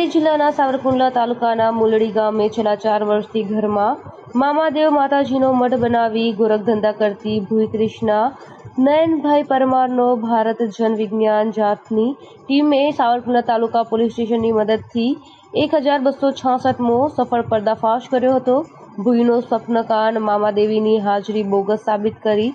અમરેલી જિલ્લાના સાવરકુંડલા તાલુકાના મુલડી ગામે છેલ્લા ચાર વર્ષથી ઘરમાં મામાદેવ માતાજીનો મઠ બનાવી ગોરખધંધા કરતી ભૂઈકૃષ્ણા નયનભાઈ પરમારનો ભારત જનવિજ્ઞાન જાતની ટીમે સાવરકુંડલા તાલુકા પોલીસ સ્ટેશનની મદદથી એક હજાર બસો છાસઠમો સફળ પર્દાફાશ કર્યો હતો. ભૂઈનો સ્વપ્નકાન મામાદેવીની હાજરી બોગસ સાબિત કરી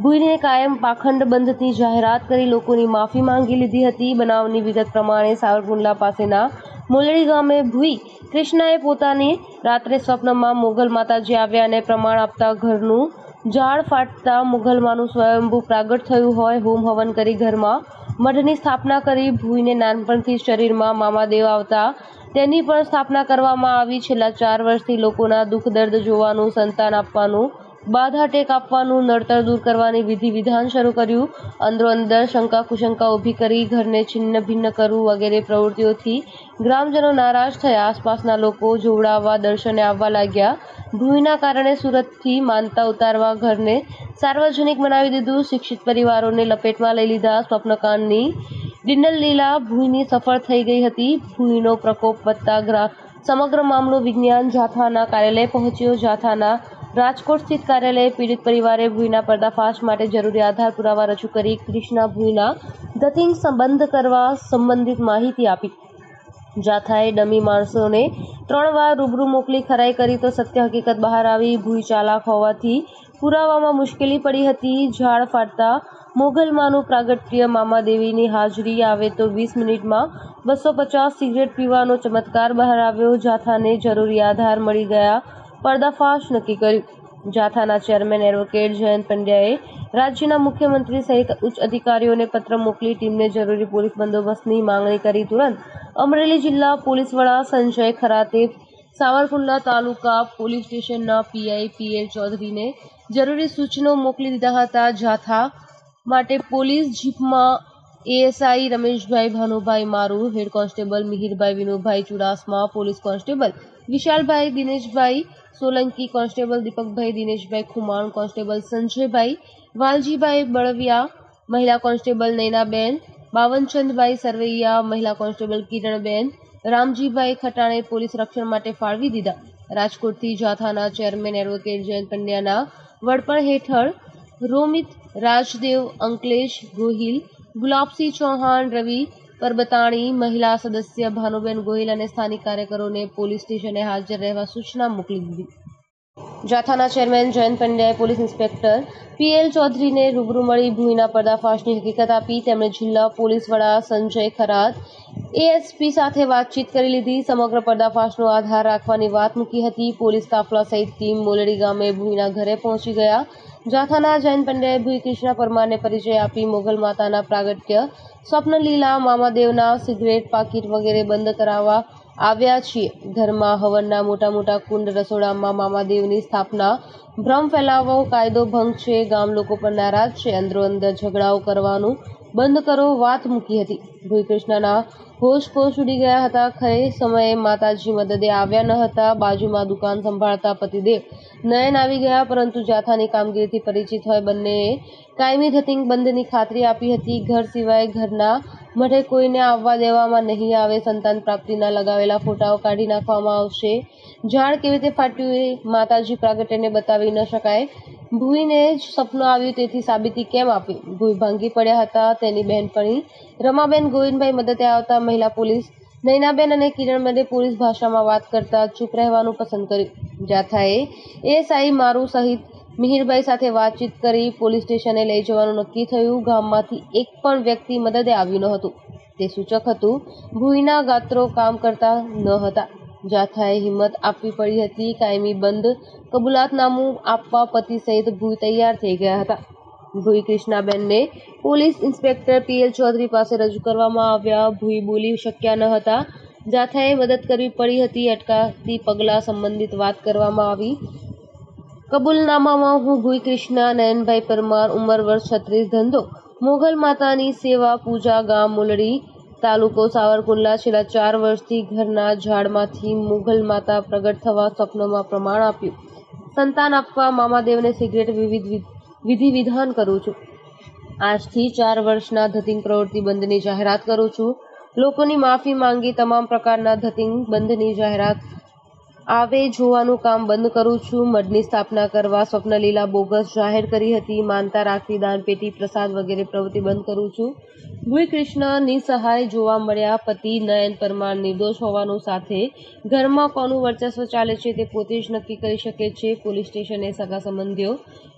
ભૂઈને કાયમ પાખંડ બંધની જાહેરાત કરી લોકોની માફી માંગી લીધી હતી. બનાવની વિગત પ્રમાણે સાવરકુંડલા પાસેના મોલડી ગામે ભૂઈ કૃષ્ણાએ પોતાની રાત્રે સ્વપ્નમાં મોગલ માતાજી આવ્યા અને પ્રમાણ આપતા ઘરનું ઝાડ ફાટતા મુઘલમાનું સ્વયંભૂ પ્રાગટ થયું હોય હોમ હવન કરી ઘરમાં મઠની સ્થાપના કરી ભૂઈને નાનપણથી શરીરમાં મામાદેવ આવતા. તેની પણ સ્થાપના કરવામાં આવી છેલ્લા ચાર વર્ષથી લોકોના દુઃખ દર્દ જોવાનું, સંતાન આપવાનું બાધા ટેક આપવાનું, નડતર દૂર કરવાની વિધિ વિધાન શરૂ કર્યું. અંદરો અંદર શંકા કુશંકા ઊભી કરી, ઘરને છિન્ન ભિન્ન કરવું વગેરે પ્રવૃત્તિઓથી ગ્રામજનો નારાજ થયા. આસપાસના લોકો જોવડાવવા, દર્શને આવવા લાગ્યા. ભૂમિના કારણે સુરતથી માનતા ઉતારવા ઘરને સાર્વજનિક બનાવી દીધું. શિક્ષિત પરિવારોને લપેટમાં લઈ લીધા. સ્વપ્નકાંડની ડિંડલ લીલા ભૂઈની સફળ થઈ ગઈ હતી. ભૂઈનો પ્રકોપ વધતા ગ્રા સમગ્ર મામલો વિજ્ઞાન જાથાના કાર્યાલય પહોંચ્યો. જાથાના રાજકોટ સ્થિત કાર્યાલયે પીડિત પરિવારે ભૂઈના પર્દાફાશ માટે જરૂરી આધાર પુરાવા રજૂ કરી ક્રિષ્ના ભૂઈના ગતિંગ સંબંધ કરવા સંબંધિત માહિતી આપી. જાથાએ ડમી માણસોને ત્રણ વાર રૂબરૂ મોકલી ખરાઈ કરી તો સત્ય હકીકત બહાર આવી. ભૂઈ ચાલાક હોવાથી પુરાવામાં મુશ્કેલી પડી હતી. ઝાડ ફાટતા મોગલમાનું પ્રાગટ્ય. મામાદેવીની હાજરી આવે તો વીસ મિનિટમાં બસો પચાસ સિગરેટ પીવાનો ચમત્કાર બહાર આવ્યો. જાથાને જરૂરી આધાર મળી ગયા પર્દાફાશ નક્કી કર્યું. જાથાના ચેરમેન એડવોકેટ જયંત પંડ્યાએ રાજ્યના મુખ્યમંત્રી સહિત ઉચ્ચ અધિકારીઓને પત્ર મોકલી ટીમને જરૂરી પોલીસ બંદોબસ્તની માંગણી કરી તુરંત અમરેલી જિલ્લા પોલીસ વડા સંજય ખરાતે સાવરકુંડલા તાલુકા પોલીસ સ્ટેશનના પીઆઈ પીએલ ચૌધરીને જરૂરી સૂચનો મોકલી દીધા હતા. જાથા માટે police જીપમાં ASI Rameshbhai Bhanubhai Maru, head constable Mihirbhai Vinubhai Chudasama, police constable Vishalbhai, Dineshbhai, Solanki constable Deepakbhai, Dineshbhai Khuman, constable Sanjaybhai, Valjibhai Balvia, મહિલા કોન્સ્ટેબલ નૈનાબેન, બાવનચંદભાઈ સરવૈયા, મહિલા કોન્સ્ટેબલ કિરણબેન, રામજીભાઈ ખટાણે પોલીસ રક્ષણ માટે ફાળવી દીધા. રાજકોટથી જાથાના ચેરમેન એડવોકેટ જયંત પંડ્યાના વડપણ હેઠળ રોમિત રાજદેવ, અંકલેશ ગોહિલ, ગુલાબસિંહ ચૌહાણ, રવિ પરબતાણી મહિલા સદસ્ય ભાનુબેન ગોહિલ અને સ્થાનિક કાર્યકરોને પોલીસ સ્ટેશને હાજર રહેવા સૂચના મોકલી દીધી. જાથાના ચેરમેન જયંત પંડ્યાએ પોલીસ ઇન્સ્પેક્ટર પીએલ ચૌધરીને રૂબરૂ મળી ભૂમિના પર્દાફાશની હકીકત આપી. તેમણે જિલ્લા પોલીસ વડા સંજય ખરાત એએસપી સાથે વાતચીત કરી લીધી. સમગ્ર પર્દાફાશનો આધાર રાખવાની વાત મૂકી હતી. પોલીસ કાફલા સહિત ટીમ મોલડી ગામે ભૂમિના ઘરે પહોંચી ગયા. જાથાના જૈન પંડ્યાએ ભૂઈ પરમારને પરિચય આપી મોગલ માતાના પ્રાગટ્ય, સ્વપ્નલીલા, મામાદેવના સિગરેટ પાકીટ વગેરે બંધ કરાવવા આવ્યા છીએ. ઘરમાં હવનના મોટા મોટા કુંડ રસોડામાં મામાદેવની સ્થાપના, ભ્રમ ફેલાવવો કાયદો ભંગ છે, ગામ લોકો પણ નારાજ છે. અંદરો અંદર ઝઘડાઓ કરવાનું બંધ કરો વાત મૂકી હતી. ભૂઈકૃષ્ણના હોશ કોશ ઉડી ગયા હતા. ખરે સમયે માતાજી મદદે આવ્યા ન હતા. બાજુમાં દુકાન સંભાળતા પતિદેવ નયન આવી ગયા, પરંતુ જાથાની કામગીરીથી પરિચિત હોય બંનેએ કાયમી થતી બંધની ખાતરી આપી હતી. ઘર સિવાય ઘરના મઠે કોઈને આવવા દેવામાં નહીં આવે, સંતાન પ્રાપ્તિના લગાવેલા ફોટાઓ કાઢી નાખવામાં આવશે. ઝાડ કેવી રીતે ફાટ્યું એ માતાજી પ્રાગટ્યને બતાવી ન શકાય. ભૂઈને જ સપનું આવ્યું તેથી સાબિતી કેમ આપી? ભૂઈ ભાંગી પડ્યા હતા તેની બહેનપણી રમાબેન ગોવિંદભાઈ મદદે આવતા મહિલા પોલીસ. નૈનાબેન અને કિરણબેને પોલીસ ભાષામાં વાત કરતા ચૂપ રહેવાનું પસંદ કર્યું. જાથાએ એએસઆઈ મારું સહિત મિહિરભાઈ સાથે વાતચીત કરી પોલીસ સ્ટેશને લઈ જવાનું નક્કી થયું. ગામમાંથી એક પણ વ્યક્તિ મદદે આવ્યું ન હતું. તે સૂચક હતું, ભૂઈના ગાત્રો કામ કરતા ન હતા. જાથાએ હિંમત આપવી પડી હતી. કાયમી બંધ કબૂલાતનામું આપવા પતિ સહિત ભૂઈ તૈયાર થઈ ગયા હતા. ભૂઈ કૃષ્ણાબેનને પોલીસ ઇન્સ્પેક્ટર પીએલ ચૌધરી પાસે રજૂ કરવામાં આવ્યા. ભૂઈ બોલી શક્યા ન હતા. જાથાએ મદદ કરવી પડી હતી. અટકાતી પગલાં સંબંધિત વાત કરવામાં આવી. કબૂલનામામાં હું ભૂઈ કૃષ્ણા, નયનભાઈ પરમાર ઉંમર વર્ષ છત્રીસ ધંધો, મોગલ માતાની સેવા, પૂજા, ગામ, મુલડી, તાલુકો સાવરકુંડલા, છેલ્લા ચાર વર્ષથી ઘરના ઝાડમાંથી મુઘલ માતા પ્રગટ થવા સ્વપ્નમાં પ્રમાણ આપ્યું. સંતાન આપવા મામાદેવને સિગરેટ વિવિધ વિધિ વિધાન કરું છું. આજથી ચાર વર્ષના ધતિંગ પ્રવૃત્તિ બંધની જાહેરાત કરું છું. લોકોની માફી માંગી તમામ પ્રકારના ધતિંગ બંધની જાહેરાત આવે જોવાનું કામ બંધ કરું છું. મઢની સ્થાપના કરવા સ્વપ્નલીલા બોગસ જાહેર કરી હતી. માનતા રાખતી દાનપેટી પ્રસાદ વગેરે પ્રવૃત્તિ બંધ કરું છું. ભૂઈ કૃષ્ણ નિસહાય જોવા મળ્યા. પતિ નયન પરમાર નિર્દોષ હોવાનું સાથે ઘરમાં કોનું વર્ચસ્વ ચાલે છે તે પોતે જ નક્કી કરી શકે છે. પોલીસ સ્ટેશને સગા સંબંધીઓ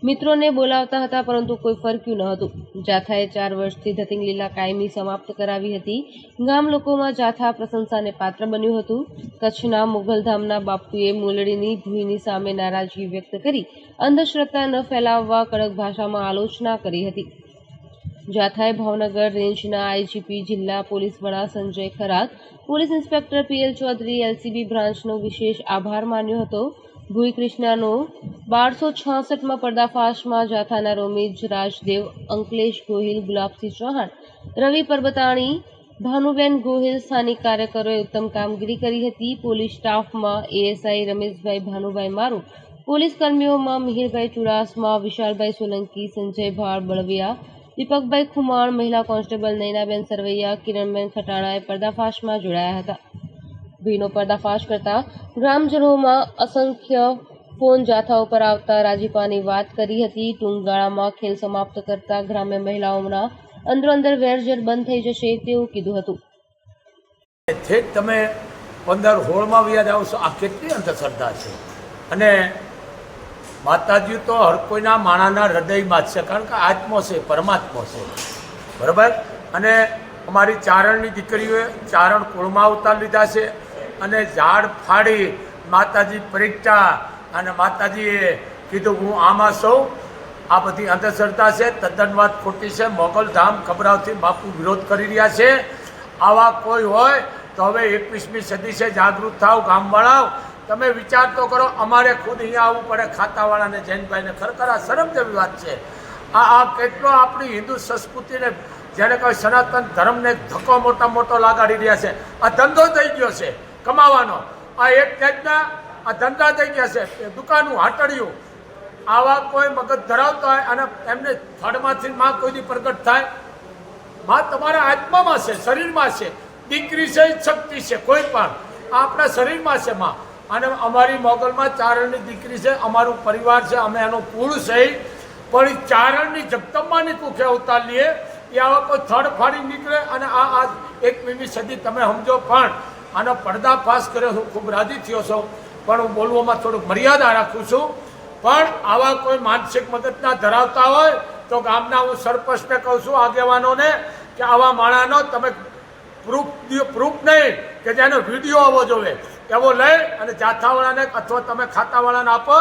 મિત્રોને બોલાવતા હતા, પરંતુ કોઈ ફરક્યું ન હતું. જાથાએ ચાર વર્ષથી ધતિંગ લીલા કાયમી સમાપ્ત કરાવી હતી. ગામ લોકોમાં જાથા પ્રશંસાને પાત્ર બન્યું હતું. કચ્છના મુઘલધામના બાપુએ મુલડીની ભૂઈની સામે નારાજગી વ્યક્ત કરી. અંધશ્રદ્ધા ન ફેલાવવા કડક ભાષામાં આલોચના કરી હતી. જાથાએ ભાવનગર રેન્જના આઈજીપી જિલ્લા પોલીસ વડા Sanjay Kharat, police inspector PL Chaudhari, LCB બ્રાન્ચનો વિશેષ આભાર માન્યો હતો. ભૂઈ બારસો છાસઠમાં પર્દાફાશમાં જાથાના રોમિજ રાજદેવ, અંકલેશ ગોહિલ, ગુલાબસિંહ ચૌહાણ, રવિ પરબતાણી, ભાનુબેન ગોહિલ સ્થાનિક કાર્યકરોએ ઉત્તમ કામગીરી કરી હતી. પોલીસ સ્ટાફમાં એએસઆઈ રમેશભાઈ ભાનુભાઈ મારુ, પોલીસ કર્મીઓમાં મિહિરભાઈ ચુડાસમા, વિશાલભાઈ સોલંકી, સંજય ભાળ બળવિયા દીપકભાઈ ખુમાણ, મહિલા કોન્સ્ટેબલ નૈનાબેન સરવૈયા, કિરણબેન ખટાણાએ પર્દાફાશમાં જોડાયા હતા. ભીનો પર્દાફાશ કરતા ગ્રામજનોમાં અસંખ્ય ફોન જાથા ઉપર આવતા રાજીપાની વાત કરી હતી. ટૂંક ગાળામાં ખેલ સમાપ્ત કરતા ગ્રામ્ય મહિલાઓના અંદરો અંદર વેરઝેર બંધ થઈ જશે તેવું કીધું હતું. તમે પંદર હોળમાં વ્યાજ આવશો. આ કેટલી અંધશ્રદ્ધા છે? અને માતાજી તો હર કોઈના માણાના હૃદયમાં જ છે, કારણ કે આત્મો છે, પરમાત્મો છે. બરાબર? અને અમારી ચારણની દીકરીઓએ ચારણ કુળમાં અવતાર લીધા છે અને ઝાડ ફાડી માતાજી પરીક્ષા અને માતાજીએ કીધું, હું આમાં સૌ. આ બધી અંધશ્રદ્ધા છે તદ્દન વાત ખોટી છે મોગલધામ ખબરાવથી બાપુ વિરોધ કરી રહ્યા છે. આવા કોઈ હોય તો હવે એકવીસમી સદી છે, જાગૃત થાવ ગામવાળાઓ તમે વિચાર તો કરો, અમારે ખુદ અહીંયા આવવું પડે, ખાતાવાળાને જૈનભાઈને ખરેખર આ શરમ જેવી વાત છે. આ આ કેટલો આપણી હિન્દુ સંસ્કૃતિને, જેને કોઈ સનાતન ધર્મને ધક્કો મોટો મોટો લગાડી રહ્યા છે. આ ધંધો થઈ ગયો છે, કમાવાનો. આ એક જાતના આ ધંધા થઈ ગયા છે દુકાનું હાટડિયું. આવા કોઈ મગજ ધરાવતા હોય અને એમને થડમાંથી માં કોઈ દી પ્રગટ થાય? માં તમારા આત્મામાં છે, શરીરમાં છે. દીકરી છે શક્તિ છે, કોઈ પણ. આપણા શરીરમાં છે માં. અને અમારી મોગલમાં ચારણની દીકરી છે, અમારું પરિવાર છે, અમે એનો કુળ છે. પણ ચારણની જગદંબાની કુખે લઈએ એ આવા કોઈ થડ ફાડી નીકળે અને આ આ એકવીસમી સદી તમે સમજો પણ આનો પડદાફાશ કર્યો હું ખૂબ રાજી થયો છું. પણ હું બોલવામાં થોડુંક મર્યાદા રાખું છું. પણ આવા કોઈ માનસિક મદદના ધરાવતા હોય, તો ગામના હું સરપંચને કહું છું, આગેવાનોને, કે આવા માણાનો તમે પ્રૂફ પ્રૂફ નહીં, કે જેનો વીડિયો આવવો જોઈએ. એવો લઈ અને જાથાવાળાને અથવા તમે ખાતાવાળાને આપો,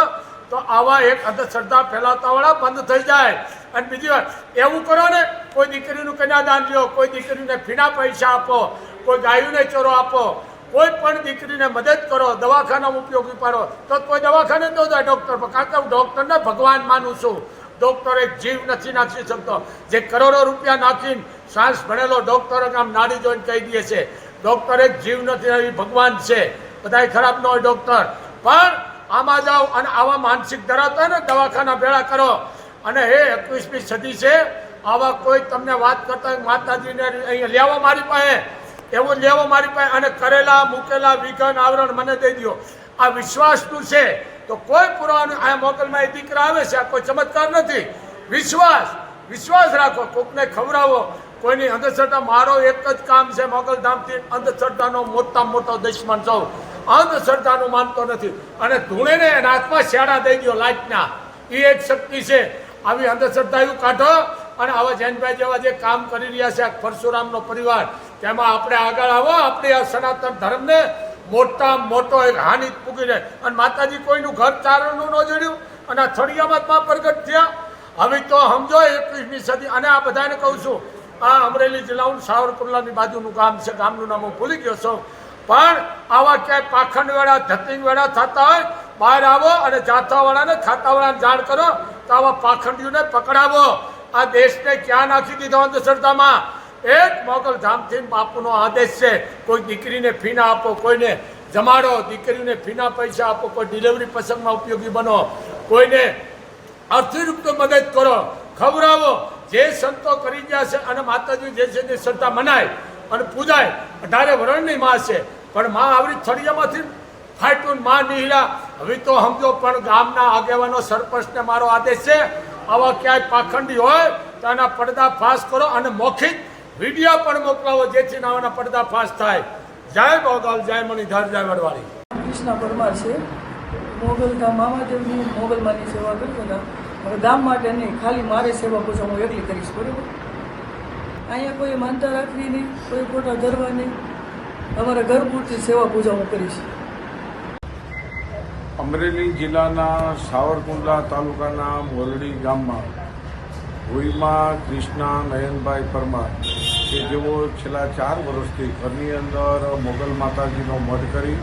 તો આવા એક અંધશ્રદ્ધા ફેલાવતાવાળા બંધ થઈ જાય. અને બીજી વાત, એવું કરો ને, કોઈ દીકરીનું કન્યાદાન લ્યો, કોઈ દીકરીને ફીના પૈસા આપો, કોઈ ગાયુને ચોરો આપો, કોઈ પણ દીકરીને મદદ કરો, દવાખાનામાં ઉપયોગી પાડો, તો કોઈ દવાખાને તો જાય ડૉક્ટર કારણ કે હું ડૉક્ટરને ભગવાન માનું છું. ડૉક્ટર જીવ નથી નાખી શકતો. જે કરોડો રૂપિયા નાખીને સાયન્સ ભણેલો ડૉક્ટર આમ નાડી જોઈને કહી દે છે, ડૉક્ટર જીવ નથી ભગવાન છે. બધાય ખરાબ ન હોય ડૉક્ટર પણ આમાં જાઓ અને આવા માનસિક ધરાવતા ને, દવાખાના ભેળા કરો. અને હે, એકવીસમી સદી છે, આવા કોઈ તમને વાત કરતા માતાજીને અહીંયા લેવા મારી પાસે. એવું લેવો મારી પાસે અને કરેલા, મૂકેલા, વિઘન, આવરણ મને દઈ દો આ વિશ્વાસનું છે. તો કોઈ પુરાવાનું આ મોકલમાં એ દીકરા આવે છે, આ કોઈ ચમત્કાર નથી. વિશ્વાસ વિશ્વાસ રાખો, કોકને ખવડાવો. કોઈની અંધશ્રદ્ધા, મારો એક જ કામ છે, મોગલધામથી અંધશ્રદ્ધાનો મોટા મોટો દુશ્મન છું. અંધશ્રદ્ધાનું માનતો નથી. અને ધૂણેને એના હાથમાં શેડા દઈ ગયો લાઇટના. એ એક શક્તિ છે. આવી અંધશ્રદ્ધા એવું કાઢો અને આવા જૈનભાઈ જેવા જે કામ કરી રહ્યા છે આ પરશુરામનો પરિવાર, તેમાં આપણે આગળ આવો, આપણે આ સનાતન ધર્મને મોટા મોટો એક હાનિ પૂગીને. અને માતાજી કોઈનું ઘર ચારણનું ન જોડ્યું અને આ થળિયામાં પ્રગટ થયા. હવે તો સમજો, એકવીસમી સદી. અને આ બધાને કહું છું, આ અમરેલી જિલ્લાનું સાવરકુંડલાની બાજુનું ગામ છે. ગામનું નામ હું ભૂલી ગયો છું. પણ આવા ક્યાંય પાખંડ વેળા ધતિંગ વેળા થતા હોય, બહાર આવો અને જાથાવાળાને ખાતાવાળાને જાણ કરો તો આવા પાખંડીઓને પકડાવો. આ દેશને ક્યાં નાખી દીધો અંધશ્રદ્ધામાં? એક મોગલ ધામથી બાપુનો આદેશ છે, કોઈ દીકરીને ફીના આપો, કોઈને જમાડો, દીકરીને ફીના પૈસા આપો, કોઈ ડિલિવરી પ્રસંગમાં ઉપયોગી બનો, કોઈને આર્થિક મદદ કરો, ખવડાવો. જે સંતો કરી ગયા છે અને માતાજી જે છે તે શ્રદ્ધા મનાય અને પૂજાય. અઢારે વરણની માં છે. પણ માં આવડી થળિયામાંથી ફાટ્યું માં નીહળ્યા. હવે તો સમજો પણ ગામના આગેવાનો સરપંચને મારો આદેશ છે, આવા ક્યાંય પાખંડી હોય તો એના પડદા ફાસ કરો અને મૌખિક વીડિયો પણ મોકલાવો, જેથી આવાના પડદા ફાસ થાય. જય ગોગાલ જય મણિધર, જય વડવાળી કૃષ્ણ પરમાર છે. મોગલ ગામ મામાદેવની મોગલમાની સેવા કરું છું હવે ગામ માટે નહીં, ખાલી મારે સેવા પૂછવા હું એકલી કરીશ, બરાબર? અહીંયા કોઈ માનતા રાખવી નહીં, કોઈ ખોટા ધરવા નહીં. અમારા ઘર પૂરતી સેવા પૂજા હું કરીશ અમરેલી જિલ્લાના સાવરકુંડલા તાલુકાના મોરડી ગામમાં ભુઈમાં કૃષ્ણા નયનભાઈ પરમાર, કે જેઓ છેલ્લા ચાર વર્ષથી ઘરની અંદર મોગલ માતાજીનો મઢ કરી,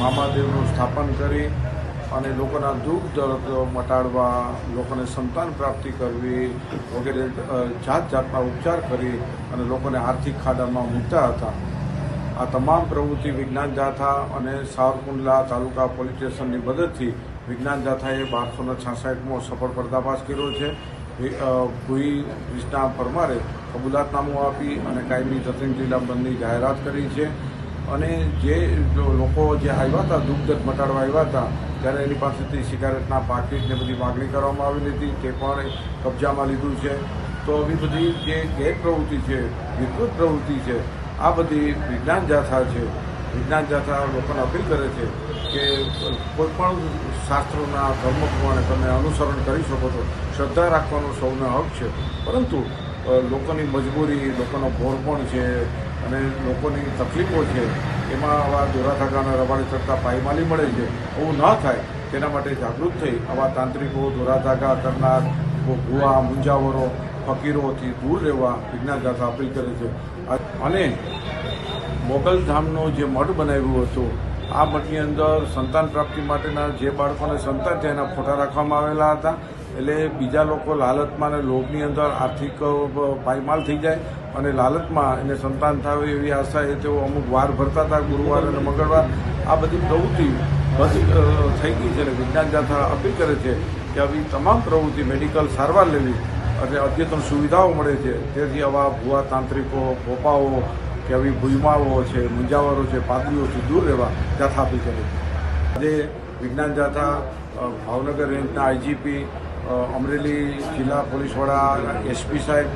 મામાદેવનું સ્થાપન કરી અને લોકોના દુઃખ દર્દ મટાડવા, લોકોને સંતાન પ્રાપ્તિ કરવી વગેરે જાત જાતના ઉપચાર કરી અને લોકોને આર્થિક ખાડામાં મૂકતા હતા. આ તમામ પ્રવૃત્તિ વિજ્ઞાન જાથા અને સાવરકુંડલા તાલુકા પોલીસ સ્ટેશનની મદદથી વિજ્ઞાન જાથાએ બારસો ને છાસઠમો સફળ પર્દાફાશ કર્યો છે. ભૂઈ કૃષ્ણા પરમારે કબૂલાતનામું આપી અને કાયમી જતીન જિલ્લા બંધની જાહેરાત કરી છે. અને જે લોકો જે આવ્યા હતા દુઃખદર્દ મટાડવા આવ્યા હતા, ત્યારે એની પાસેથી સિગારેટના પાકીટને બધી માગણી કરવામાં આવેલી હતી, તે પણ કબજામાં લીધું છે. તો આવી બધી જે ગેરપ્રવૃત્તિ છે, વિકૃત પ્રવૃત્તિ છે આ બધી વિજ્ઞાન જાથા છે, વિજ્ઞાન જાથા લોકોને અપીલ કરે છે કે કોઈ પણ શાસ્ત્રોના ધર્મ પ્રમાણે તમે અનુસરણ કરી શકો છો. શ્રદ્ધા રાખવાનો સૌનો હક છે. પરંતુ લોકોની મજબૂરી, લોકોનો ભોળપણ છે અને લોકોની તકલીફો છે, એમાં આવા દોરાધાગાના રવાડી કરતાં પાયમાલી મળે છે. એવું ન થાય. તેના માટે જાગૃત થઈ આવા તાંત્રિકો, દોરાધાગા કરનાર ગુવા મુંજાવરો, ફકીરોથી દૂર રહેવા વિજ્ઞાન જાથા અપીલ કરે છે. અને મોગલધામનો જે મઠ બનાવ્યું હતું, આ મઠની અંદર સંતાન પ્રાપ્તિ માટેના જે બાળકોને સંતાન છે એના ફોટા રાખવામાં આવેલા હતા. એટલે બીજા લોકો લાલચમાં અને લોભની અંદર આર્થિક પાયમાલ થઈ જાય અને લાલચમાં એને સંતાન થાય એવી આશા એ તેઓ અમુક વાર ભરતા હતા, ગુરુવાર અને મંગળવાર. આ બધી પ્રવૃત્તિ બધી થઈ ગઈ છે અને વિજ્ઞાન જાથા અપીલ કરે છે કે આવી તમામ પ્રવૃત્તિ મેડિકલ સારવાર લેવી અને અદ્યતન સુવિધાઓ મળે છે. તેથી આવા ભૂવા તાંત્રિકો ગોપાઓ કે આવી ભૂમાઓ છે, મુંજાવરો છે, પાદરીઓથી દૂર રહેવા જાથા આપી છે. આજે વિજ્ઞાન જાથા ભાવનગર રેન્જના આઈજીપી અમરેલી જિલ્લા પોલીસ વડા એસપી સાહેબ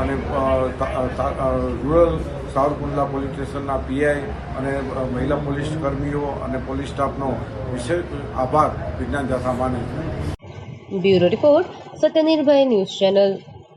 અને રૂરલ સાવરકુંડલા પોલીસ સ્ટેશનના પીઆઈ અને મહિલા પોલીસ કર્મીઓ અને પોલીસ સ્ટાફનો વિશેષ આભાર વિજ્ઞાન જાથા માને bureau report. Satyanirbhay news channel